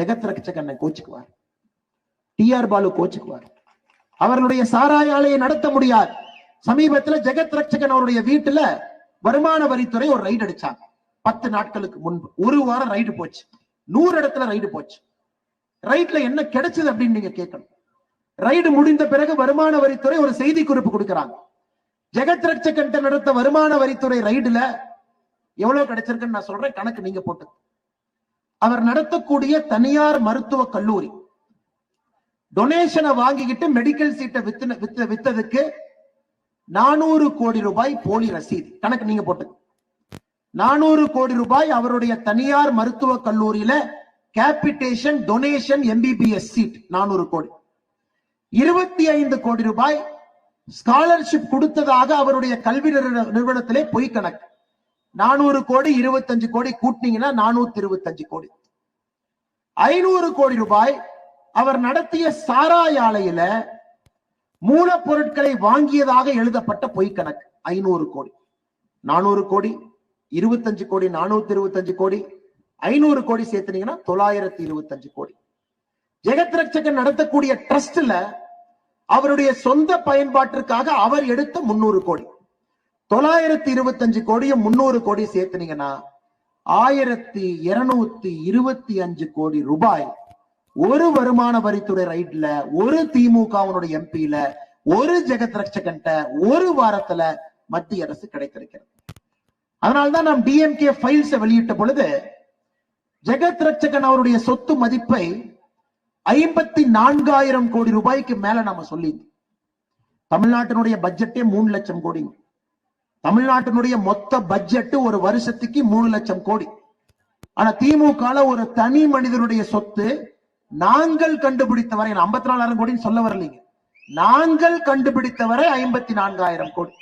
ஜெகத் ரட்சகண்ணன் கோச்சுக்குவார். டிஆர் பாலு கோச்சுக்குவார். அவர்களுடைய சாராய ஆலையை நடத்த முடியாது. சமீபத்துல ஜெகத் ரக்ஷகன் அவருடைய வீட்டுல வருமான வரித்துறை ஒரு ரைடு அடிச்சாங்க. பத்து நாட்களுக்கு முன்பு. ஒரு வாரம் ரைடு போச்சு. நூறு இடத்துல ரைடு போச்சு. ரைட்ல என்ன கிடைச்சது அப்படின்னு நீங்க கேட்கணும். ரைடு முடிந்த பிறகு வருமான வரித்துறை ஒரு செய்தி குறிப்பு கொடுக்கறாங்க. ஜெகத் ரட்சகன் நடத்த வருமான வரித்துறை ரைடுல எவ்வளவு கிடைச்சிருக்குன்னு நான் சொல்றேன். கணக்கு நீங்க போட்டு அவர் நடத்தக்கூடிய தனியார் மருத்துவ கல்லூரி. டொனேஷனை வாங்கிக்கிட்டு மெடிக்கல் சீட்டை வித்து வித்து வித்ததுக்கு நானூறு கோடி ரூபாய் போலி ரசீது. கணக்கு நீங்க போட்டு. நானூறு கோடி ரூபாய் அவருடைய தனியார் மருத்துவ கல்லூரியில கேபிட்டேஷன் டொனேஷன் எம்பிபிஎஸ் சீட் நானூறு கோடி. இருபத்தி ஐந்து கோடி ரூபாய் ஸ்காலர்ஷிப் கொடுத்ததாக அவருடைய கல்வி நிறுவன- நிறுவனத்திலே பொய் கணக்கு. நானூறு கோடி இருபத்தஞ்சு கோடி கூட்டினீங்கன்னா நானூத்தி இருபத்தஞ்சு கோடி. ஐநூறு கோடி ரூபாய் அவர் நடத்திய சாராய ஆலையில மூலப்பொருட்களை வாங்கியதாக எழுதப்பட்ட பொய் கணக்கு. ஐநூறு கோடி. நானூறு கோடி இருபத்தஞ்சு கோடி நானூத்தி இருபத்தஞ்சு கோடி. ஐநூறு கோடி சேர்த்துனீங்கன்னா தொள்ளாயிரத்தி இருபத்தஞ்சு கோடி. ஜெகத் ரட்சகன் நடத்தக்கூடிய ட்ரஸ்ட்ல அவருடைய சொந்த பயன்பாட்டிற்காக அவர் எடுத்த முன்னூறு கோடி. தொள்ளாயிரத்தி இருபத்தஞ்சு கோடியும் முன்னூறு கோடி சேர்த்துனீங்கன்னா ஆயிரத்தி இருநூத்தி இருபத்தி அஞ்சு கோடி ரூபாய் ஒரு வருமான வரித்துறை ரைட்ல ஒரு திமுகவனுடைய எம்பியில ஒரு ஜெகத் ரட்சகன்ட்ட ஒரு வாரத்துல மத்திய அரசு கிடைத்திருக்கிறது. அதனால்தான் நாம் டிஎம்கே ஃபைல்ஸ் வெளியிட்ட பொழுது ஜெகத் ரட்சகன் அவருடைய சொத்து மதிப்பை ஐம்பத்தி நான்காயிரம் கோடி ரூபாய்க்கு மேல நாம சொல்லி தமிழ்நாட்டினுடைய பட்ஜெட்டே மூணு லட்சம் கோடி தமிழ்நாட்டினுடைய மொத்த பட்ஜெட் ஒரு வருஷத்துக்கு மூணு லட்சம் கோடி. ஆனா திமுக ஒரு தனி மனிதனுடைய சொத்து நாங்கள் கண்டுபிடித்த வரை ஐம்பத்தி நாலாயிரம் கோடின்னு சொல்ல வரலீங்க. நாங்கள் கண்டுபிடித்த வரை ஐம்பத்தி நான்காயிரம் கோடி.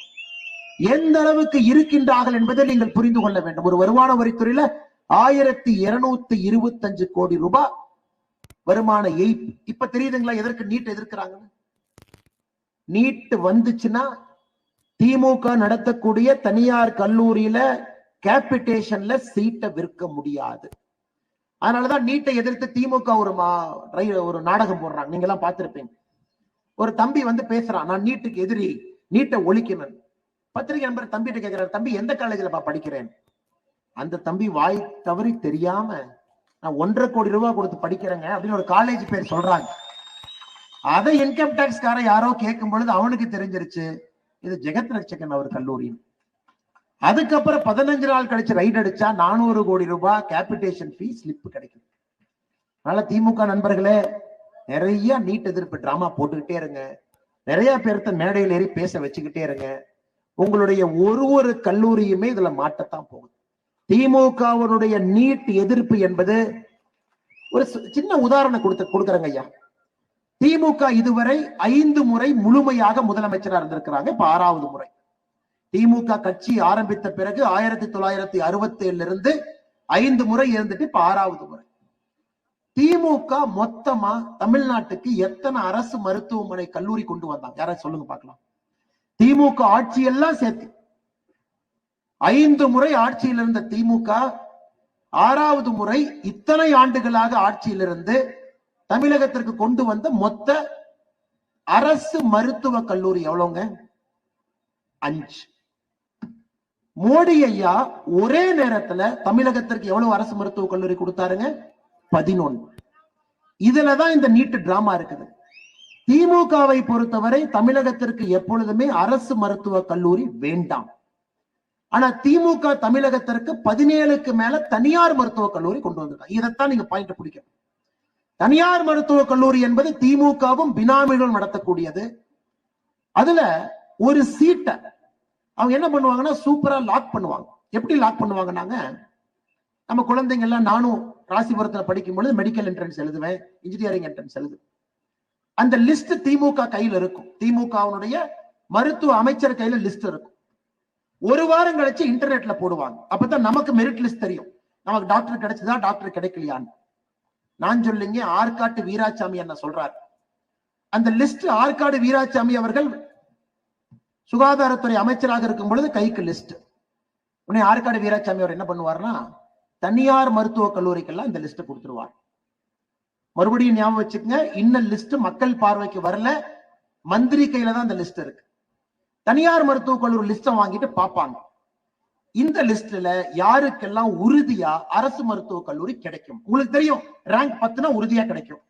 எந்த அளவுக்கு இருக்கின்றார்கள் என்பதை நீங்கள் புரிந்து கொள்ள வேண்டும். ஒரு வருமான வரித்துறையில ஆயிரத்தி இருநூத்தி இருபத்தஞ்சு கோடி ரூபாய் வருமான எய்ப். இப்ப தெரியுதுங்களா எதற்கு நீட் எதிர்க்கிறாங்க நீட் வந்துச்சுன்னா திமுக நடத்தக்கூடிய தனியார் கல்லூரியில கேபிட்டேஷன்ல சீட்டை விற்க முடியாது. அதனாலதான் நீட்டை எதிர்த்து திமுக ஒரு மா ஒரு நாடகம் போடுறாங்க. நீங்க எல்லாம் பார்த்திருப்பீங்க. ஒரு தம்பி வந்து பேசுறான் நான் நீட்டுக்கு எதிரி நீட்டை ஒழிக்கணும். பத்திரிகை நண்பர் தம்பிகிட்ட கேட்கிறார் தம்பி எந்த காலேஜ்லப்பா படிக்கிறேன்? அந்த தம்பி வாய் தவறி தெரியாம நான் ஒன்றரை கோடி ரூபாய் கொடுத்து படிக்கிறேங்க அப்படின்னு ஒரு காலேஜ் பேர் சொல்றாங்க. அதை இன்கம் டாக்ஸ்கார யாரோ கேட்கும் பொழுது அவனுக்கு தெரிஞ்சிருச்சு. இது ஜெகத் ரட்சகன் அவர் கல்லூரி. அதுக்கப்புறம் பதினஞ்சு நாள் கழிச்சு ரைட் அடிச்சா நானூறு கோடி ரூபாய் கேபிட்டேஷன் ஃபீஸ் ஸ்லிப் கிடைக்கும். அதனால திமுக நண்பர்களே நிறைய நீட் எதிர்ப்பு டிராமா போட்டுக்கிட்டே இருங்க. நிறைய பேர்த்த மேடையில் ஏறி பேச வச்சுக்கிட்டே இருங்க. உங்களுடைய ஒரு ஒரு கல்லூரியுமே இதுல மாட்டத்தான் போகுது. திமுகவனுடைய நீட் எதிர்ப்பு என்பது ஒரு சின்ன உதாரணம் கொடுத்து கொடுக்குறேங்க ஐயா. திமுக இதுவரை ஐந்து முறை முழுமையாக முதலமைச்சராக இருந்திருக்கிறாங்க. இப்ப ஆறாவது முறை. திமுக கட்சி ஆரம்பித்த பிறகு ஆயிரத்தி தொள்ளாயிரத்தி அறுபத்தி ஏழுல இருந்து ஐந்து முறை இருந்துட்டு இப்ப ஆறாவது முறை. திமுக மொத்தமா தமிழ்நாட்டுக்கு எத்தனை அரசு மருத்துவமனை கல்லூரி கொண்டு வந்தாங்க? யாராவது சொல்லுங்க பார்க்கலாம். திமுக ஆட்சி எல்லாம் சேர்த்து. ஐந்து முறை ஆட்சியில் இருந்த திமுக ஆறாவது முறை இத்தனை ஆண்டுகளாக ஆட்சியிலிருந்து தமிழகத்திற்கு கொண்டு வந்த மொத்த அரசு மருத்துவ கல்லூரி எவ்வளவுங்க? அஞ்சு. மோடி ஐயா ஒரே நேரத்துல தமிழகத்திற்கு எவ்வளவு அரசு மருத்துவக் கல்லூரி கொடுத்தாருங்க? பதினொன்னு. இதுலதான் இந்த நீட்டு டிராமா இருக்குது. திமுகவை பொறுத்தவரை தமிழகத்திற்கு எப்பொழுதுமே அரசு மருத்துவக் கல்லூரி வேண்டாம். ஆனா திமுக தமிழகத்திற்கு பதினேழுக்கு மேல தனியார் மருத்துவக் கல்லூரி கொண்டு வந்திருக்காங்க. இதைத்தான் நீங்க பாயிண்ட் பிடிக்கணும். தனியார் மருத்துவக் கல்லூரி என்பது திமுகவும் பினாமிகளும் நடத்தக்கூடியது. அதுல ஒரு சீட்டை அவங்க என்ன பண்ணுவாங்கன்னா சூப்பரா லாக் பண்ணுவாங்க. எப்படி லாக் பண்ணுவாங்கன்னாங்க? நம்ம குழந்தைங்க எல்லாம் நானும் ராசிபுரத்துல படிக்கும் பொழுது மெடிக்கல் என்ட்ரன்ஸ் எழுதுவேன் இன்ஜினியரிங் என்ட்ரன்ஸ் எழுதுவேன் அந்த லிஸ்ட் திமுக கையில இருக்கும். திமுகவுடைய மருத்துவ அமைச்சர் கையில லிஸ்ட் இருக்கும். ஒரு வாரம் கழிச்சு இன்டர்நெட்ல போடுவாங்க. அப்பதான் நமக்கு மெரிட் லிஸ்ட் தெரியும். நமக்கு டாக்டர் கிடைச்சதா டாக்டர் கிடைக்கலையான்னு. நான் சொல்லுங்க ஆற்காட்டு வீராசாமி என்ன சொல்றார்? அந்த லிஸ்ட் ஆற்காடு வீராசாமி அவர்கள் சுகாதாரத்துறை அமைச்சராக இருக்கும் பொழுது கைக்கு லிஸ்ட் உடனே ஆற்காடு வீராசாமி அவர் என்ன பண்ணுவார்னா தனியார் மருத்துவக் கல்லூரிக்கெல்லாம் இந்த லிஸ்ட் கொடுத்துருவார். மறுபடியும் ஞாபகம் வச்சுக்கோங்க இன்ன லிஸ்ட் மக்கள் பார்வைக்கு வரல மந்திரி கையில தான் இந்த லிஸ்ட் இருக்கு. தனியார் மருத்துவக் கல்லூரி லிஸ்ட வாங்கிட்டு பார்ப்பாங்க. இந்த லிஸ்ட்ல யாருக்கெல்லாம் உறுதியா அரசு மருத்துவக் கல்லூரி கிடைக்கும்? உங்களுக்கு தெரியும் ரேங்க் பத்துனா உறுதியா கிடைக்கும்.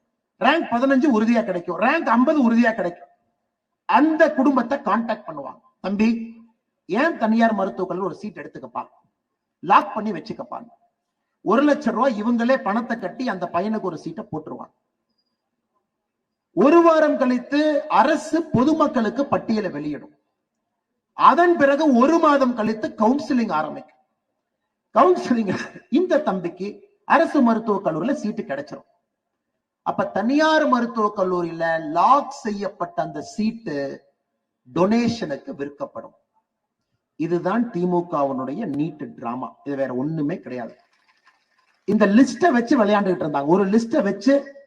ரேங்க் பதினஞ்சு உறுதியா கிடைக்கும். ரேங்க் ஐம்பது உறுதியா கிடைக்கும். அந்த குடும்பத்தை கான்டாக்ட் பண்ணுவாங்க. தம்பி ஏன் தனியார் மருத்துவக் கல்லூரி ஒரு சீட் எடுத்துக்கப்பா? லாக் பண்ணி வச்சுக்கப்பாங்க ஒரு லட்சம் ரூபாய் இவங்களே பணத்தை கட்டி அந்த பையனுக்கு ஒரு சீட்டை போட்டுருவாங்க. ஒரு வாரம் கழித்து அரசு பொதுமக்களுக்கு பட்டியலை வெளியிடும். அதன் பிறகு ஒரு மாதம் கழித்து கவுன்சிலிங் ஆரம்பிக்கும். கவுன்சிலிங் இந்த தம்பிக்கு அரசு மருத்துவக் கல்லூரியில சீட்டு கிடைச்சிரும். அப்ப தனியார் மருத்துவக் கல்லூரியில லாக் செய்யப்பட்ட அந்த சீட்டு டொனேஷனுக்கு விற்கப்படும். இதுதான் திமுகவினுடைய நீட் டிராமா இது வேற ஒண்ணுமே கிடையாது. இந்த லிஸ்ட வச்சு விளையாண்டுகிட்டு இருந்தாங்க. ஒரு லிஸ்ட வச்சு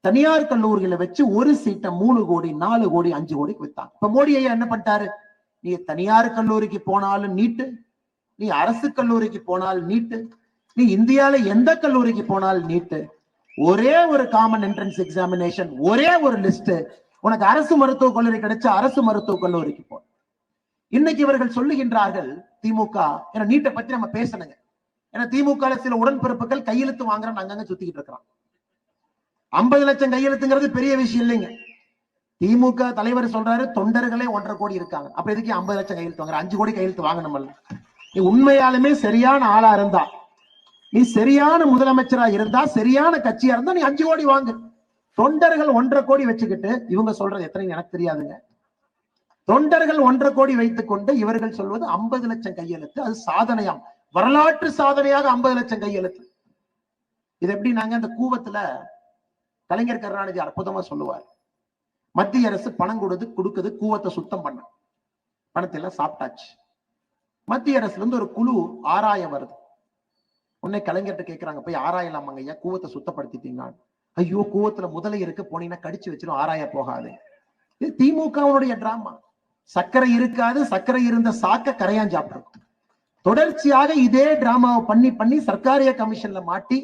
தனியார் கல்லூரிகளை வச்சு ஒரு சீட்டை மூணு கோடி நாலு கோடி அஞ்சு கோடிக்கு வித்தாங்க. இப்ப மோடி ஐயா என்ன பண்ணிட்டாரு? நீ தனியார் கல்லூரிக்கு போனாலும் நீட்டு. நீ அரசு கல்லூரிக்கு போனால் நீட்டு. நீ இந்தியால எந்த கல்லூரிக்கு போனால் நீட்டு. ஒரே ஒரு காமன் என்ட்ரன்ஸ் எக்ஸாமினேஷன் ஒரே ஒரு லிஸ்ட் உனக்கு அரசு மருத்துவக் கல்லூரி கிடைச்ச அரசு மருத்துவக் கல்லூரிக்கு போ. இன்னைக்கு இவர்கள் சொல்லுகின்றார்கள் திமுக ஏன்னா நீட்டை பத்தி நம்ம பேசணுங்க. ஏன்னா திமுக சில உடன்பிறப்புகள் கையெழுத்து வாங்குறன்னு அங்கங்க சுத்திக்கிட்டு இருக்கிறான். ஐம்பது லட்சம் கையெழுத்துங்கிறது பெரிய விஷயம் இல்லைங்க. திமுக தலைவர் சொல்றாரு தொண்டர்களே ஒன்றரை கோடி இருக்காங்க. அப்ப எதுக்கு ஐம்பது லட்சம் கையெழுத்து வாங்குற? அஞ்சு கோடி கையெழுத்து வாங்கணும்ல நீ உண்மையாலுமே சரியான ஆளா இருந்தா நீ சரியான முதலமைச்சரா இருந்தா சரியான கட்சியா இருந்தா நீ அஞ்சு கோடி வாங்கு. தொண்டர்கள் ஒன்றரை கோடி வச்சுக்கிட்டு இவங்க சொல்றது எத்தனை எனக்கு தெரியாதுங்க. தொண்டர்கள் ஒன்றரை கோடி வைத்துக் கொண்டு இவர்கள் சொல்வது ஐம்பது லட்சம் கையெழுத்து. அது சாதனையாம். வரலாற்று சாதனையாக ஐம்பது லட்சம் கையெழுத்து. இது எப்படி நாங்க அந்த கூவத்துல கலைஞர் கருணாநிதி அற்புதமா சொல்லுவார். மத்திய அரசு பணம் கொடுத்து கொடுக்குது கூவத்தை சுத்தம் பண்ண. பணத்தை எல்லாம் சாப்பிட்டாச்சு. மத்திய அரசுல இருந்து ஒரு குழு ஆராய வருது. உன்னை கலைஞர்கிட்ட கேட்கிறாங்க போய் ஆராயலாமாங்க ஐயா? கூவத்தை சுத்தப்படுத்திட்டீங்க ஐயோ கூவத்துல முதலை இருக்கு போனீங்கன்னா கடிச்சு வச்சிடும் ஆராய போகாது. இது திமுகவுடைய டிராமா சர்க்கரை இருக்காது சர்க்கரை இருந்த சாக்க கரையான் தொடர்ச்சியாக இதே டிராமாவை பண்ணி பண்ணி சர்க்காரிய கமிஷன்ல மாட்டி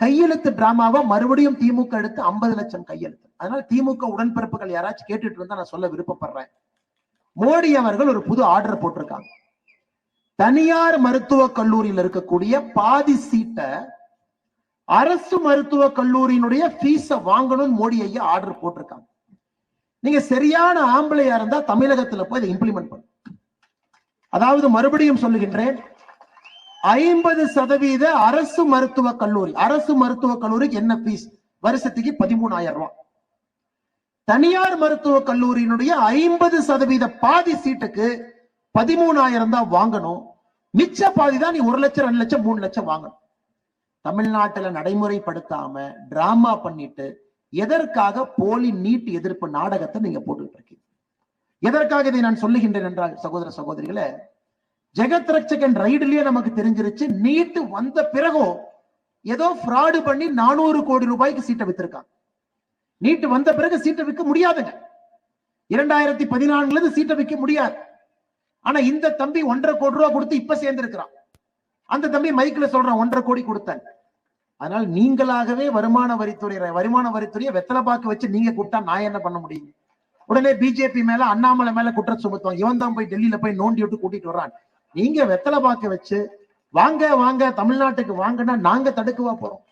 கையெழுத்து டிராமாவை மறுபடியும் திமுக எடுத்து ஐம்பது லட்சம் கையெழுத்து. அதனால திமுக உடன்பிறப்புகள் யாராச்சும் கேட்டுட்டு இருந்தா நான் சொல்ல விருப்பப்படுறேன். மோடி அவர்கள் ஒரு புது ஆர்டர் போட்டிருக்காங்க. தனியார் மருத்துவ கல்லூரியில் இருக்கக்கூடிய பாதி சீட்டை அரசு மருத்துவ கல்லூரியினுடைய ஃபீஸ வாங்கணும்னு மோடி ஐயா ஆர்டர் போட்டிருக்காங்க. நீங்க சரியான ஆம்பளையா இருந்தா தமிழகத்துல போய் இதை இம்ப்ளிமெண்ட் பண்ணும் அதாவது மறுபடியும் சொல்லுகின்றேன் ஐம்பது சதவீத அரசு மருத்துவ கல்லூரி அரசு மருத்துவ கல்லூரிக்கு என்ன ஃபீஸ் வருஷத்துக்கு பதிமூணாயிரம் ரூபாய். தனியார் மருத்துவக் கல்லூரியினுடைய ஐம்பது சதவீத பாதி சீட்டுக்கு பதிமூணாயிரம் தான் வாங்கணும். மிச்ச பாதி தான் நீ ஒரு லட்சம் ரெண்டு லட்சம் மூணு லட்சம் வாங்கணும். தமிழ்நாட்டுல நடைமுறைப்படுத்தாம டிராமா பண்ணிட்டு எதற்காக போலி நீட் எதிர்ப்பு நாடகத்தை நீங்க போட்டுட்டு இருக்கீங்க? எதற்காக இதை நான் சொல்லுகின்றேன் என்றால் சகோதர சகோதரிகளே ஜெகத் ரட்சகன் ரைடுலயே நமக்கு தெரிஞ்சிருச்சு நீட்டு வந்த பிறகும் ஏதோ ஃப்ராடு பண்ணி நானூறு கோடி ரூபாய்க்கு சீட்டை வித்திருக்காங்க. நீட்டு வந்த பிறகு சீட்டை விற்க முடியாதுங்க. இரண்டாயிரத்தி பதினான்குல இருந்து சீட்டை விற்க முடியாது. ஆனா இந்த தம்பி ஒன்றரை கோடி ரூபா கொடுத்து இப்ப சேர்ந்திருக்கிறான். அந்த தம்பி மைக்ல சொல்றான் ஒன்றரை கோடி கொடுத்தேன். அதனால் நீங்களாகவே வருமான வரித்துறை வருமான வரித்துறையை வெத்தலை பாக்கு வச்சு நீங்க கூப்பிட்டா நான் என்ன பண்ண முடியும்? உடனே பிஜேபி மேல அண்ணாமலை மேல குற்றம் சுமத்துவாங்க. இவன் தான் போய் டெல்லியில போய் நோண்டி விட்டு கூட்டிட்டு வர்றான். நீங்க வெத்தலை பாக்க வச்சு வாங்க வாங்க தமிழ்நாட்டுக்கு வாங்கன்னா நாங்க தடுக்கவா போறோம்.